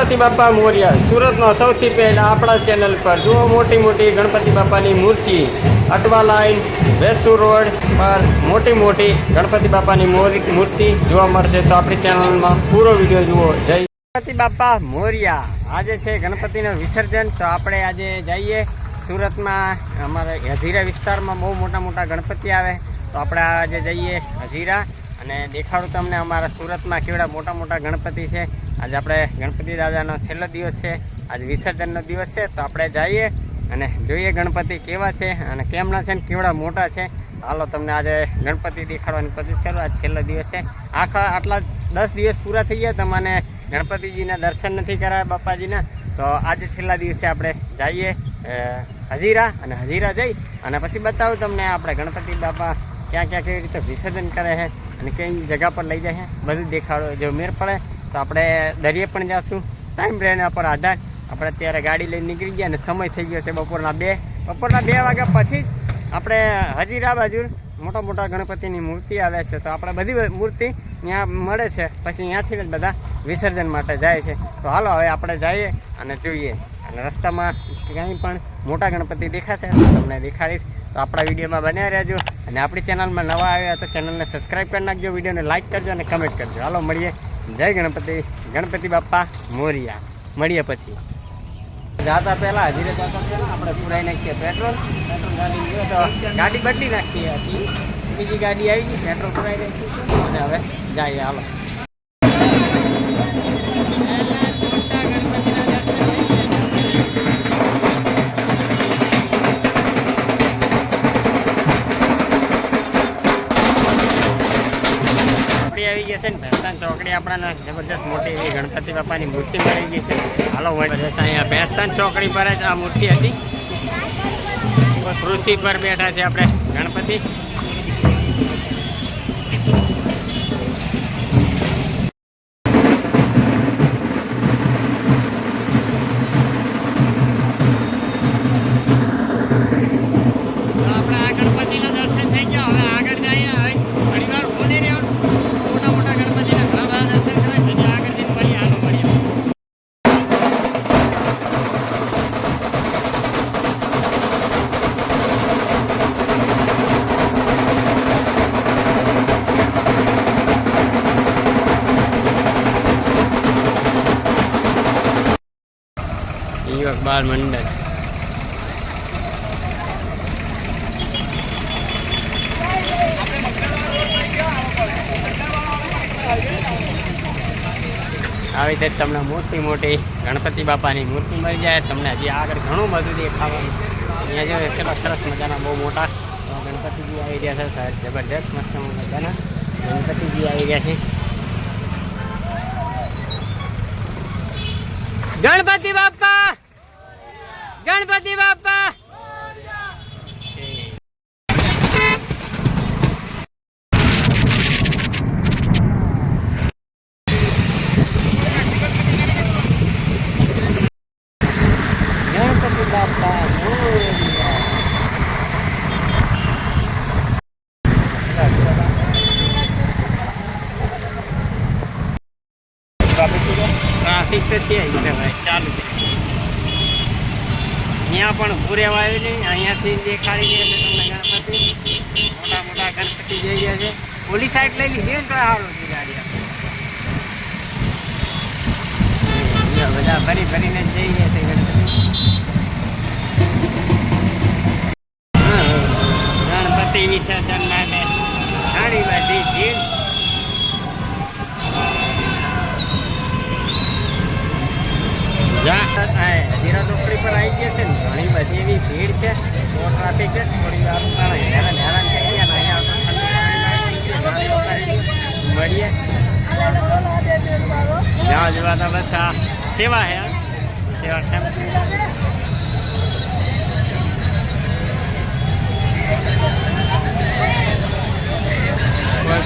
ગણપતિ બાપા મોર્યા, સુરતનો સૌથી પહેલા આપણા ચેનલ પર જુઓ મોટી મોટી ગણપતિ બાપાની મૂર્તિ, અટવા લાઈન, વેસુ રોડ પર મોટી મોટી ગણપતિ બાપાની મોરી- મૂર્તિ જોવા મળશે તો આપણી ચેનલમાં પૂરો વીડિયો જુઓ. જય ગણપતિ બાપા મોર્યા. આજે છે ગણપતિનું વિસર્જન, તો આપણે આજે જઈએ સુરતમાં. અમારા હજીરા વિસ્તારમાં બહુ મોટા મોટા ગણપતિ આવે, તો આપણે આજે જઈએ હજીરા. અને દેખાડું તમને અમારા સુરતમાં કેવડા મોટા મોટા ગણપતિ છે. આજે આપણે ગણપતિ દાદાનો છેલ્લો દિવસ છે. આજે વિસર્જનનો દિવસ છે, તો આપણે જઈએ અને જોઈએ ગણપતિ કેવા છે અને કેમના છે ને કેવડા મોટા છે. હાલો તમને આજે ગણપતિ દેખાડવાની કોશિશ કરું. આજ છેલ્લો દિવસ છે. આખા આટલા દસ દિવસ પૂરા થઈ ગયા તમને ગણપતિજીના દર્શન નથી કરાયા બાપાજીના. તો આજે છેલ્લા દિવસે આપણે જઈએ હજીરા અને હજીરા જઈ અને પછી બતાવું તમને આપણે ગણપતિ બાપા ક્યાં ક્યાં કેવી રીતે વિસર્જન કરે છે. અને કઈ જગ્યા પર લઈ જશે બધું દેખાડો. જો મેર પડે તો આપણે દરિયે પણ જઈશું ટાઈમ રહેને પર આધાર. આપણે અત્યારે ગાડી લઈને નીકળી ગયા અને સમય થઈ ગયો છે બપોરના બે. બપોરના બે વાગ્યા પછી જ આપણે હજીરા બાજુ મોટા મોટા ગણપતિની મૂર્તિ આવે છે. તો આપણે બધી મૂર્તિ ત્યાં મળે છે. પછી ત્યાંથી જ બધા વિસર્જન માટે જાય છે. તો હાલો, હવે આપણે જઈએ અને જોઈએ. અને રસ્તામાં કંઈ પણ મોટા ગણપતિ દેખાશે તમને દેખાડીશ. તો આપણા વિડીયોમાં બન્યા રહેજો. અને આપણી ચેનલમાં નવા આવ્યા તો ચેનલને સબસ્ક્રાઈબ કરી નાખજો, વિડીયોને લાઇક કરજો અને કમેન્ટ કરજો. હાલો, મળીએ. જય ગણપતિ. ગણપતિ બાપ્પા મોરિયા. મળીએ પછી. જાતા પહેલા, હજીરે જતા પહેલા આપણે પુરાઈ નાખીએ પેટ્રોલ. પેટ્રોલ ગાડી ગયો તો ગાડી બદલી નાખીએ હતી બીજી ગાડી આવી ગઈ, પેટ્રોલ પુરાઈ નાખીએ અને હવે જઈએ, હાલો. ચોકડી છે ને ભેસ્તાન ચોકડી આપણાને જબરદસ્ત મોટી એવી ગણપતિ બાપાની મૂર્તિ મળી ગઈ છે. હાલો અહીંયા ભેસ્તાન ચોકડી પર જ આ મૂર્તિ હતી. પૃથ્વી પર બેઠા છે આપણે ગણપતિ. યુવક મંડળ. આવી રીતે તમને મોટી મોટી ગણપતિ બાપાની મૂર્તિ મળી જાય. તમને હજી આગળ ઘણું બધું દેખાવાનું. અહીંયા જો એટલા સરસ મજાના બહુ મોટા ગણપતિજી આવી રહ્યા છે. સાહેબ જબરદસ્ત મસ્ત મજાના ગણપતિજી આવી રહ્યા છે. ગણપતિ બાપા ગણપતિ બાપા ગણપતિ બાપા મોરયા. ટ્રાફિક તો છે જ ને ભાઈ ચાલુ છે અહીંયા પણ ઊભું રહેવાયું નહીં દેખાડી તમને ગણપતિ મોટા મોટા ગણપતિ જઈ ગયા છે, ઓલી સાઈડ લઈ લીધી ને તો સારું છે બધા ફરીને જઈએ જઈ ગયા છે ગણપતિ.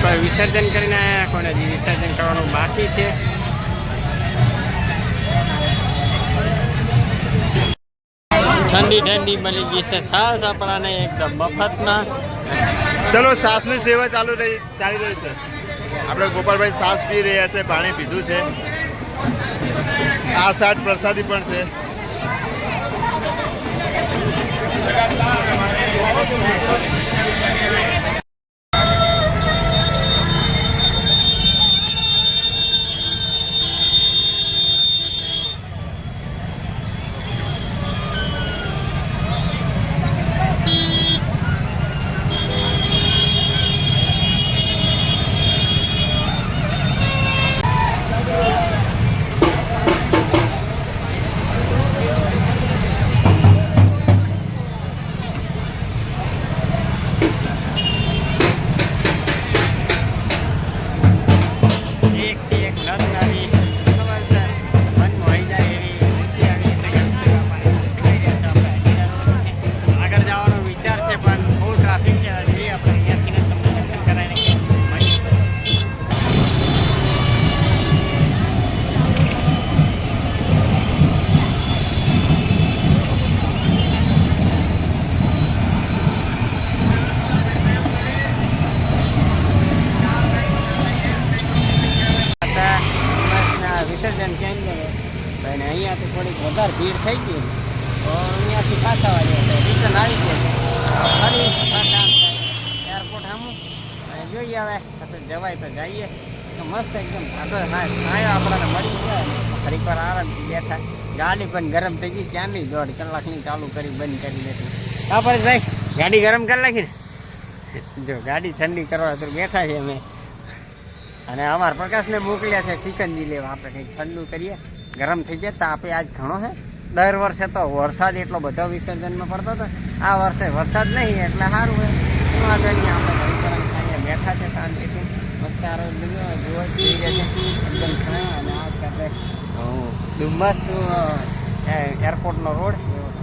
કોઈ વિસર્જન કરીને આવ્યા કોઈને હજી વિસર્જન કરવાનું બાકી છે? ઠંડી ઠંડી મળી ગઈ છે સાસ આપણાને એકદમ મફતમાં. ચલો સાસની સેવા ચાલુ રહી ચાલી રહી છે. આપણે ગોપાલભાઈ સાસ પી રહ્યા છે પાણી પીધું છે. આ સાઠ પ્રસાદી પણ છે. એકથી જોઈએ હવે. કશું જવાય તો જઈએ. તો મસ્ત એકદમ હા છાંયો આપણને મળી જાય ફરી વાર આરામથી બેઠા. ગાડી પણ ગરમ થઈ ગઈ. ક્યાંની દોઢ કલાકની ચાલુ કરી બંધ કરી દેતી હા ભાઈ ગાડી ગરમ કરી નાખી ને? જો, ગાડી ઠંડી કરવા તો બેઠા છે અમે. અને અમારા પ્રકાશને મોકલ્યા છે સિકંજી લેવા. આપણે કંઈક ઠંડુ કરીએ. ગરમ થઈ જાય તો આપે આજ ઘણો છે. દર વર્ષે તો વરસાદ એટલો બધો વિસર્જનમાં પડતો હતો. આ વર્ષે વરસાદ નહીં, એટલે સારું હોય. આગળ નહીં આપણે બેઠા છે શાંતિથી. મસ્ત આરો જોવા થઈ રહ્યા છે એકદમ છાંયો અને આ વખતે ડુમ્મસ એરપોર્ટનો રોડ.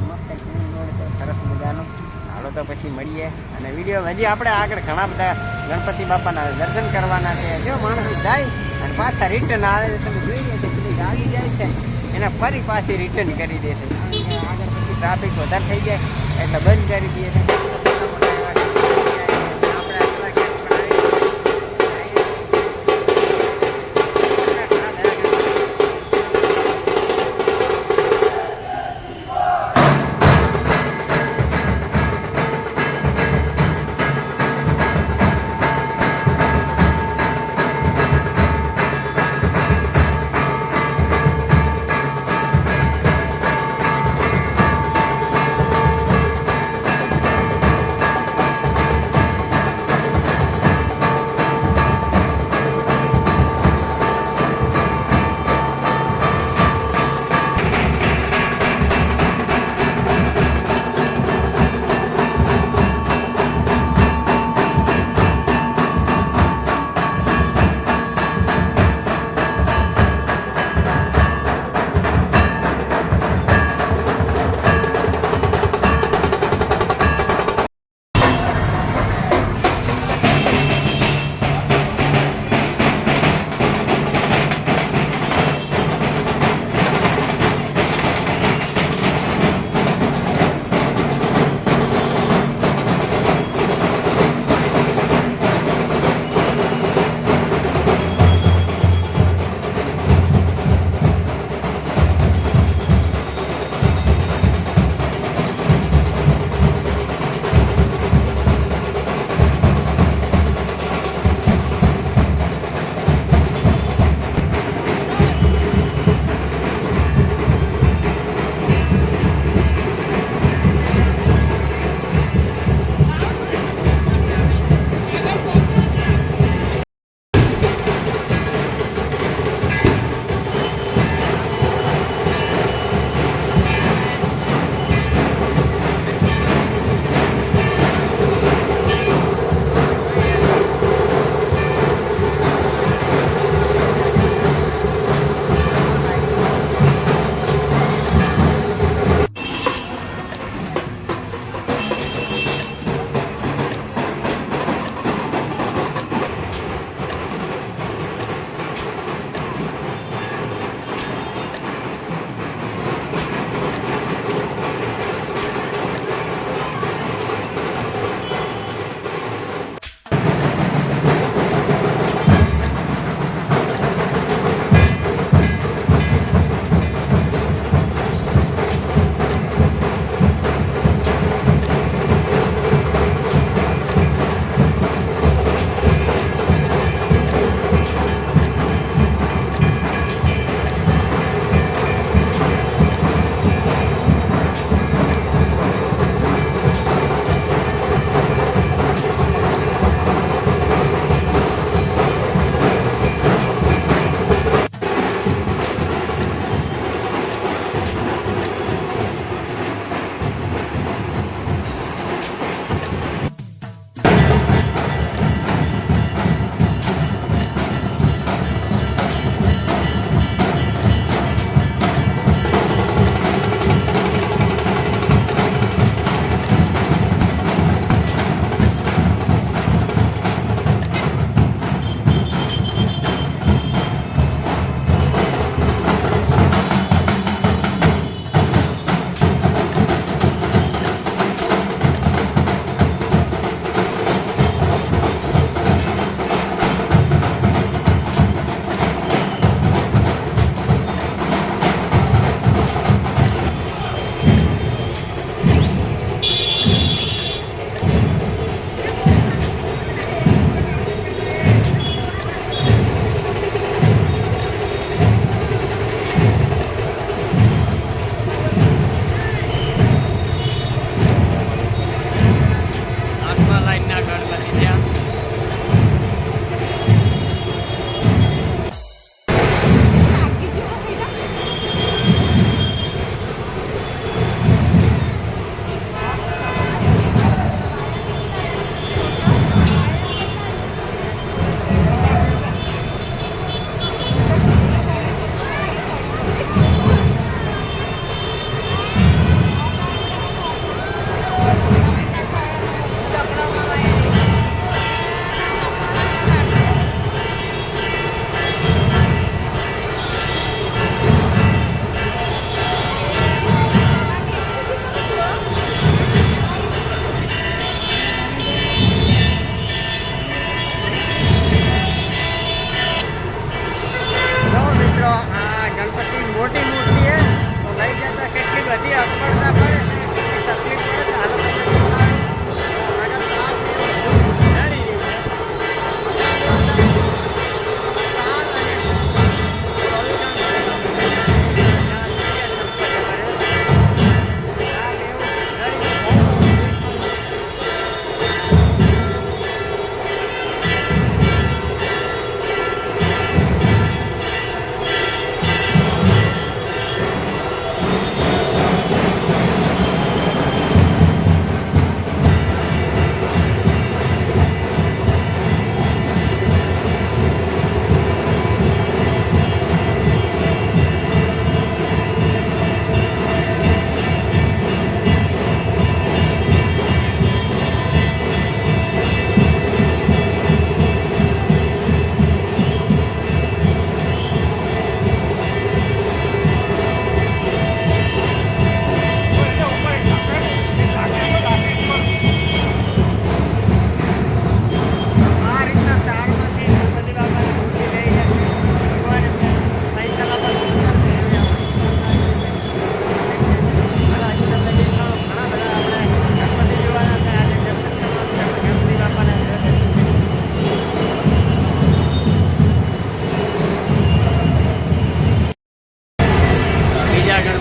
મસ્ત રોડ છે, સરસ મજાનો. હાલો તો પછી મળીએ. અને વીડિયો હજી આપણે આગળ ઘણા બધા ગણપતિ બાપાના દર્શન કરવાના છે. જો માણસ જાય અને પાછા રિટર્ન આવે છે, તમે જોઈ રહ્યા છે પેલી ગાડી જાય છે. એને ફરી પાછી રિટર્ન કરી દે છે. આગળ પછી ટ્રાફિક વધારે થઈ જાય, એટલે બંધ કરી દે છે.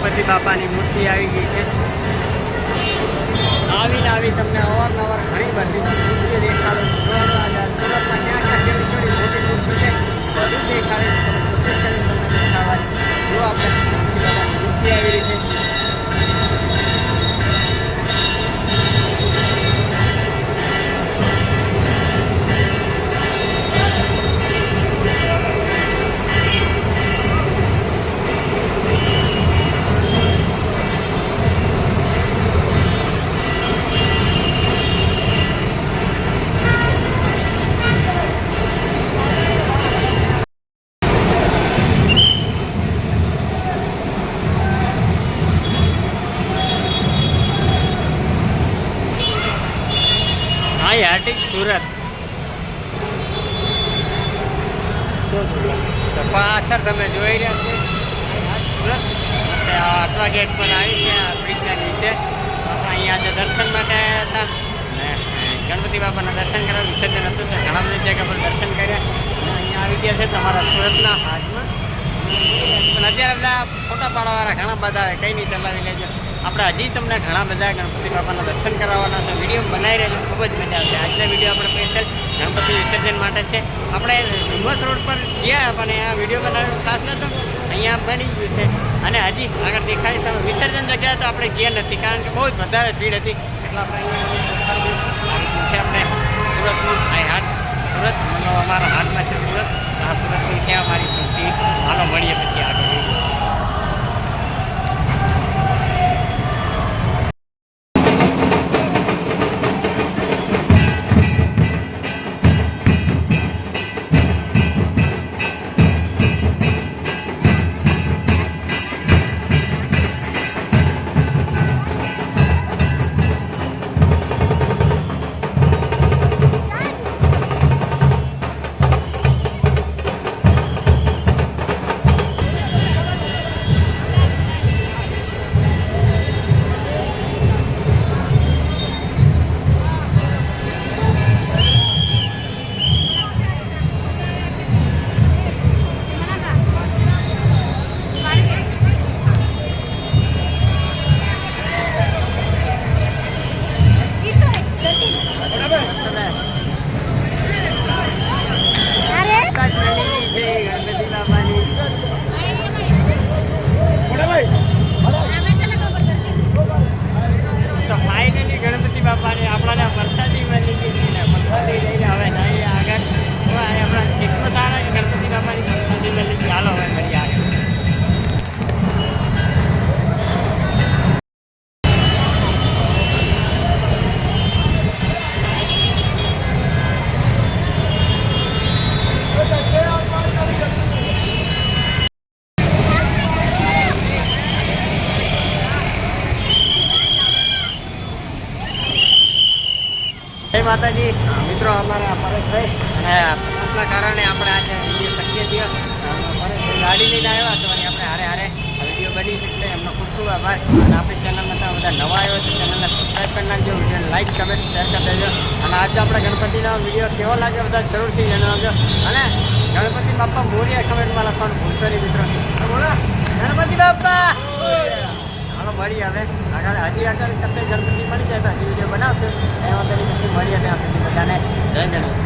ગણપતિ બાપાની મૂર્તિ આવી ગઈ છે. આવી આવી તમને અવારનવાર ઘણી બધી મૂર્તિઓ દેખાડો સુરતમાં ક્યાં ક્યાં કેવી મોટી મૂર્તિ છે બધું દેખાડે. તમને કોશિશ તમને દેખાડવાની જો આપણે મૂર્તિ આવી રહી છે ગેટ પર આવી છે બ્રિજના નીચે અહીંયા આજે દર્શન માટે હતા. ગણપતિ બાપાના દર્શન કરવા વિસર્જન હતું, તો ઘણા બધી જગ્યા પર દર્શન કર્યા. અને અહીંયા આવી ગયા છે તમારા સુરતના હાથમાં. પણ અત્યારે બધા ફોટા પાડવાવાળા ઘણા બધા, કંઈ નહીં, ચલાવી લેજો. આપણે હજી તમને ઘણા બધા ગણપતિ બાપાના દર્શન કરાવવાના છે. વીડિયો બનાવી રહેજો ખૂબ જ મજા આવશે. આજના વીડિયો આપણે સ્પેશિયલ ગણપતિ વિસર્જન માટે છે. આપણે ડુમસ રોડ પર ગયા પણ આ વીડિયો બનાવ્યો. ખાસ નહોતો અહીંયા બની ગયું છે. અને હજી આગળ દેખાય છે વિસર્જન જગ્યાએ તો આપણે ગયા નથી, કારણ કે બહુ જ વધારે ભીડ હતી. એટલે છે આપણે સુરતનું આ હાટ સુરત અમારા હાથમાં છે સુરત. આ સુરતની છે અમારી સુરતી હાલો, મળીએ પછી આગળ. એમનો ખૂબ ખૂબ આભાર અને આપણી ચેનલમાં તમે બધા નવા આવ્યો છે ચેનલને સબસ્ક્રાઈબ કરી નાખજો, વિડીયોને લાઈક કમેન્ટ શેર કરી દેજો. અને આજે આપણે ગણપતિનો વીડિયો કેવો લાગ્યો બધા જરૂરથી જણાવજો. અને ગણપતિ બાપા મોરિયા કમેન્ટમાં લખવાનું ભૂલશો નહીં મિત્રો. બોલો, ગણપતિ બાપા! ચાલો મળી હવે. આગળ, હજી આગળ કશે ગણપતિ મળી જાય તો હજી વીડિયો બનાવશું. એમાં તેની પછી મળીએ ત્યાં સુધી બધાને. જય ગણેશ.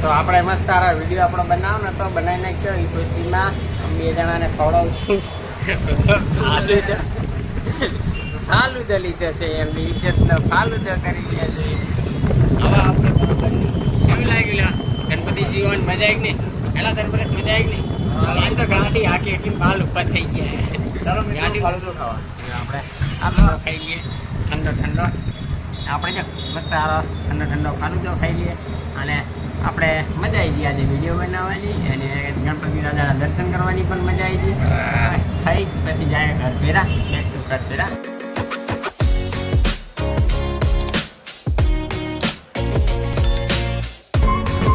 તો આપણે મસ્ત તારા વીડિયો આપણો બનાવો ને તો બનાવી નાખ્યો એ ખુશીમાં બે જણાને ખવડાવું છું. ફાલુદા ફાલુદા લીધો છે એમની ઇજ્જતનો ફાલુદો કરી લે છે. હવે આવશે કેવું લાગ્યું લા? ગણપતિ જીવન મજા આવી ને? પેલા ધનપરેશ મજા આવી ને? એમ તો ગાંડી આખી હાકી માલ ઉપર થઈ ગયા. ચાલો ગાંડી ફાલુદો ખાવા. આપણે આપણો ખાઈ લઈએ. ઠંડો ઠંડો. આપણે જો મસ્ત આવો ઠંડો ઠંડો ફાલુદો ખાઈ લઈએ. અને આપણે મજા આવી ગઈ. આજે વીડિયો બનાવવાની અને ગણપતિ દાદાના દર્શન કરવાની પણ મજા આવી ગઈ. થઈ. પછી જાય ઘર ભેરા બેક ટુ ઘર ભેરા.